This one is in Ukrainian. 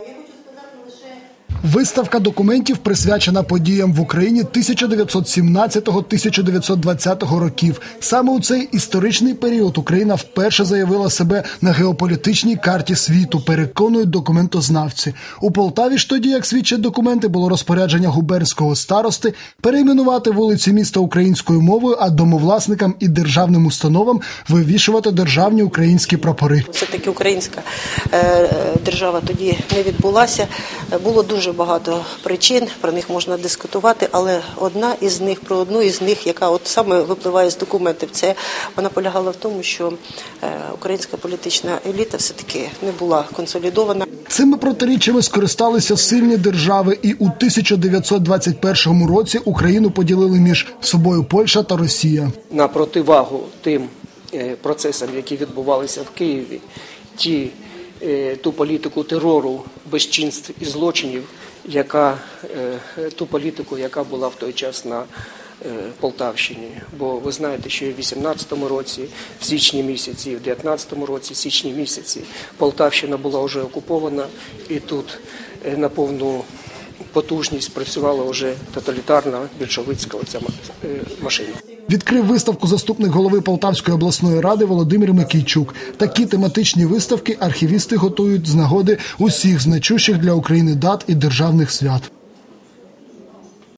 Я хочу сказати лише Виставка документів присвячена подіям в Україні 1917-1920 років. Саме у цей історичний період Україна вперше заявила себе на геополітичній карті світу. Переконують документознавці. У Полтаві ж тоді, як свідчать документи, було розпорядження губернського старости перейменувати вулиці міста українською мовою, а домовласникам і державним установам вивішувати державні українські прапори. Все таки українська е, е, держава тоді не відбулася. Е, Було дуже багато причин, про них можна дискутувати, але одна із них, про одну із них, яка от саме випливає з документів, це вона полягала в тому, що е, українська політична еліта все таки не була консолідована. Цими протиріччями скористалися сильні держави, і у 1921 році Україну поділили між собою Польща та Росія. на противагу тим е, процесам, які відбувалися в Києві, ті, ту політику терору, безчинств і злочинів, яка, е, ту політику, яка була в той час на е, Полтавщині. Бо ви знаєте, що і в 18-му році, в січні місяці, і в 19-му році, в січні місяці, Полтавщина була вже окупована, і тут е, на повну потужність працювала вже тоталітарна більшовицька оця е, машина. Відкрив виставку заступник голови Полтавської обласної ради Володимир Микійчук. Такі тематичні виставки архівісти готують з нагоди усіх значущих для України дат і державних свят.